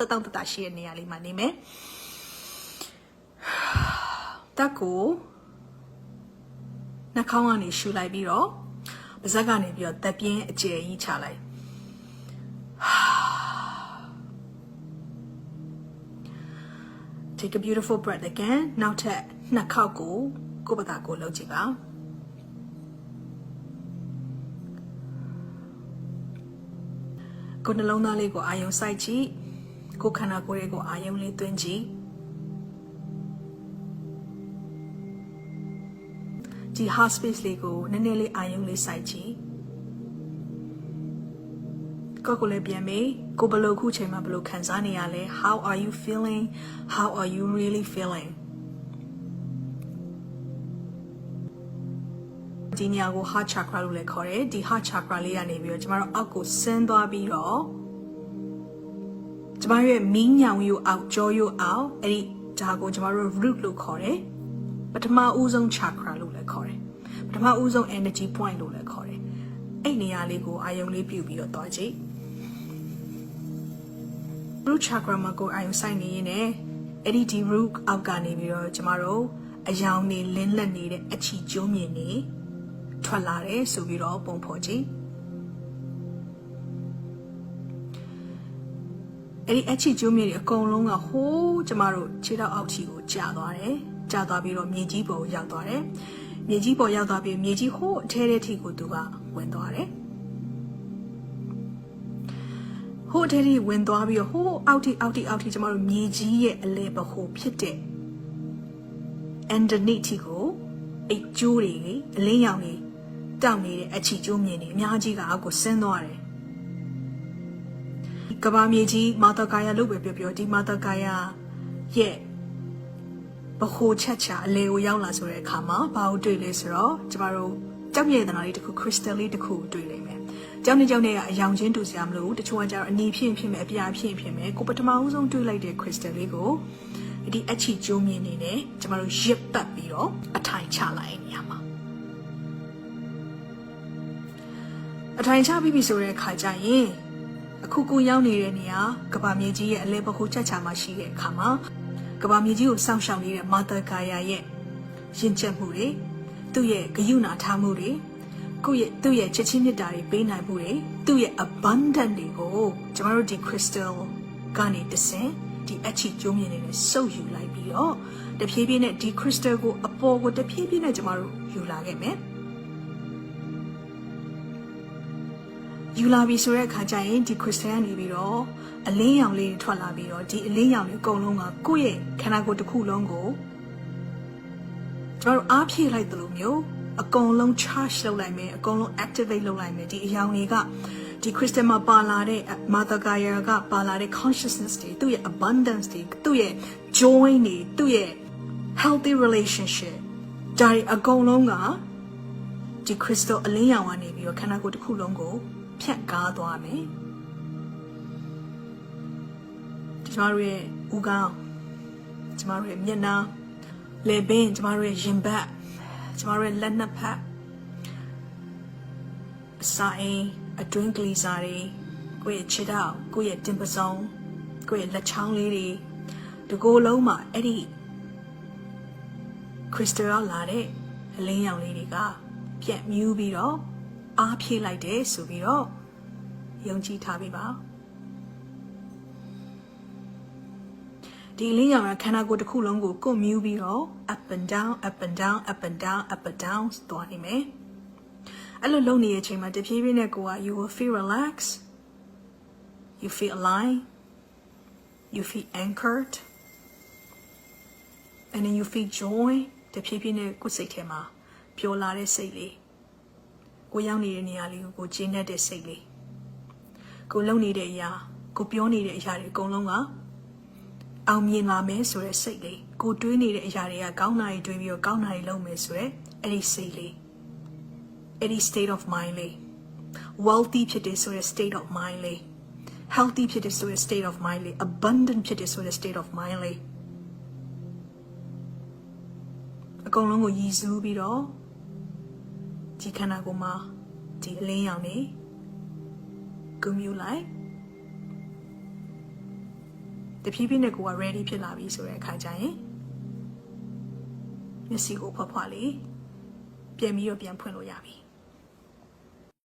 တတောင့်တတရှိတဲ့နေရာလေးမှာနေမယ်တက်ကိုနှာခေါင်းကနေရှူလိုက်ပြီးတော့ပါးစပ်ကနေပြီးတော့တက်ပြင်းအကျယ်ကြီးချလိုက် Take a beautiful breath again နောက်ထပ်နှစ်ခေါက်ကိုကိုယ့်ဘာသာကိုယ်လုပ်ကြည့်ပါကိုယ်နှလုံးသားလေးကိုအာယုံစိုက်ကြည့် ကိုယ်ခန္ဓာကိုယ်လေးကိုအာယုံလေးသွင်းကြည့်ဒီ heart space လေးကိုနည်းနည်းလေးအာယုံလေးစိုက်ကြည့်ကိုယ့်ကိုယ်လည်းပြန်မေးကိုယ်ဘယ်လိုခုချိန်မှာဘယ်လိုခံစားနေရလဲ how are you feeling how are you really feeling ဒီနေရာကို heart chakra လို့လည်းခေါ်တယ်ဒီ heart chakra လေးကနေပြီးတော့ကျမတို့အောက်ကိုဆင်းသွားပြီးတော့ ကျမတို့ရဲ့မီးညောင်ရိုးအောက်ကြောရိုးအောက်အဲ့ဒီဒါကိုကျမတို့ root လို့ခေါ်တယ်ပထမဦးဆုံး chakra လို့လည်းခေါ်တယ်ပထမဦးဆုံး energy point လို့လည်းခေါ်တယ်အဲ့နေရာလေးကိုအာယုံလေးပြုတ်ပြီးတော့တွားကြည့် root chakra မှာကိုအာယုံဆိုင်နေရင်လည်းအဲ့ဒီဒီ root အောက်ကနေပြီးတော့ကျမတို့အယောင်နေလင်းလက်နေတဲ့အချီကျုံးမြင်နေထွက်လာတယ်ဆိုပြီးတော့ပုံဖော်ကြည့် အဲ့ဒီအချီကျုံးမြင်တွေအကုန်လုံးကဟိုးကျမတို့ခြေထောက်အောက်ချီကိုကျသွားတယ်ကျသွားပြီးတော့မြေကြီးပေါ်ကိုရောက်သွားတယ်မြေကြီးပေါ်ရောက်သွားပြီးမြေကြီးဟိုးအထဲထဲထိကိုသူကဝင်သွားတယ်ဟိုအထဲထိဝင်သွားပြီးတော့ဟိုးအောက်ထိအောက်ထိအောက်ထိကျမတို့မြေကြီးရဲ့အလဲပဟိုဖြစ်တဲ့ underneath ထိကိုအဲ့ကျိုးတွေအလင်းရောင်တွေတောက်နေတဲ့အချီကျိုးမြင်နေအများကြီးကအောက်ကိုဆင်းသွားတယ် ကဘာမြေကြီးမာတကာယာလို့ပဲပြောပြောဒီမာတကာယာရဲ့ဘခိုချက်ချာအလေကိုရောက်လာဆိုတဲ့အခါမှာဘာကိုတွေ့လဲဆိုတော့ကျမတို့ကြောက်မြေတနာလေးတစ်ခု crystal လေးတစ်ခုတွေ့လိမ့်မယ်။ကြောက်နေကြောက်နေကအယောင်ချင်းတူစရာမလိုဘူးတချို့ကကျတော့အနီဖြစ်ရင်ဖြစ်မယ်အပြာဖြစ်ရင်ဖြစ်မယ်ကိုပထမဦးဆုံးတွေ့လိုက်တဲ့ crystal လေးကိုဒီအချီကျိုးမြင်နေနဲ့ကျမတို့ရစ်ပတ်ပြီးတော့အထိုင်ချလိုက်နေရမှာအထိုင်ချပြီးပြီဆိုတဲ့အခါကျရင် အခုကိုရောက်နေတဲ့နေရာကဘာမြေကြီးရဲ့အလဲပခုချက်ချာမှာရှိတဲ့အခါမှာကဘာမြေကြီးကိုစောင့်ရှောက်နေတဲ့မာတာကာယာရဲ့ရင်ကျက်မှုတွေသူ့ရဲ့ဂယုဏထားမှုတွေကိုယ့်ရဲ့သူ့ရဲ့ချစ်ချင်းမြတ်တာတွေပေးနိုင်မှုတွေသူ့ရဲ့ abundant တွေကိုကျမတို့ဒီ crystal ကနေတဆင့်ဒီအချီကျုံးမြင်နေတဲ့စုပ်ယူလိုက်ပြီးတော့တဖြည်းဖြည်းနဲ့ဒီ crystal ကိုအပေါ်ကိုတဖြည်းဖြည်းနဲ့ကျမတို့ယူလာခဲ့မယ် ယူလာပြီဆိုတဲ့အခါကျရင်ဒီ crystal ကနေပြီးတော့အလင်းရောင်လေးထွက်လာပြီးတော့ဒီအလင်းရောင်လေးအကုန်လုံးကကိုယ့်ရဲ့ခန္ဓာကိုယ်တစ်ခုလုံးကိုကျမတို့အားဖြည့်လိုက်သလိုမျိုးအကုန်လုံး charge လုပ်လိုက်မယ်အကုန်လုံး activate လုပ်လိုက်မယ်ဒီအယောင်တွေကဒီ crystal မှာပါလာတဲ့ mother gaia ကပါလာတဲ့ consciousness တွေသူ့ရဲ့ abundance တွေသူ့ရဲ့ joy တွေသူ့ရဲ့ healthy relationship ဒါတွေအကုန်လုံးကဒီ crystal အလင်းရောင်ကနေပြီးတော့ခန္ဓာကိုယ်တစ်ခုလုံးကို ဖြတ်ကားသွားမယ်ကျမတို့ရဲ့ဦးခေါင်းကျမတို့ရဲ့မျက်နှာလေပင်ကျမတို့ရဲ့ရင်ဘတ်ကျမတို့ရဲ့လက်နှစ်ဖက်အစာအိမ်အတွင်းကလေးစားတွေကိုယ့်ရဲ့ခြေထောက်ကိုယ့်ရဲ့တင်ပစုံကိုယ့်ရဲ့လက်ချောင်းလေးတွေဒီကိုယ်လုံးမှာအဲ့ဒီခရစ်စတယ်လာတဲ့အလင်းရောင်လေးတွေကပြက်မြူးပြီးတော့ အားဖြည့်လိုက်တယ်ဆိုပြီးတော့ယုံကြည်ထားပေးပါဒီလင်းရောင်ကခန္ဓာကိုယ်တစ်ခုလုံးကိုကွန်မြူးပြီးတော့ up and down up and down up and down up and down သွားနေမယ်အဲ့လိုလုပ်နေတဲ့အချိန်မှာတဖြည်းဖြည်းနဲ့ကိုက you will feel relax you feel alive you feel anchored and then you feel joy တဖြည်းဖြည်းနဲ့ကိုယ်စိတ်ထဲမှာပျော်လာတဲ့စိတ်လေး ကိုရောက်နေတဲ့နေရာလေးကိုကိုကျဉ်းတဲ့စိတ်လေးကိုလုံနေတဲ့အရာကိုပြောနေတဲ့အရာတွေအကုန်လုံးကအောင်မြင်လာမယ်ဆိုတဲ့စိတ်လေးကိုတွေးနေတဲ့အရာတွေကကောင်းတာတွေတွေးပြီးတော့ကောင်းတာတွေလုပ်မယ်ဆိုတဲ့အဲ့ဒီစိတ်လေးအဲ့ဒီ state of mind လေး wealthy ဖြစ်တဲ့ဆိုတဲ့ state of mind လေး healthy ဖြစ်တဲ့ဆိုတဲ့ state of mind လေး abundant ဖြစ်တဲ့ဆိုတဲ့ state of mind လေးအကုန်လုံးကိုရည်စူးပြီးတော့ ဒီခန္ဓာကိုယ်မှာဒီအလင်းရောင်နေဂုံမြူလိုက်တဖြည်းဖြည်းနဲ့ကိုက ready ဖြစ်လာပြီဆိုတဲ့အခါကျရင်မျက်စိကိုဖွားဖွားလေးပြန်ပြီးတော့ပြန်ဖွင့်လို့ရပြီ။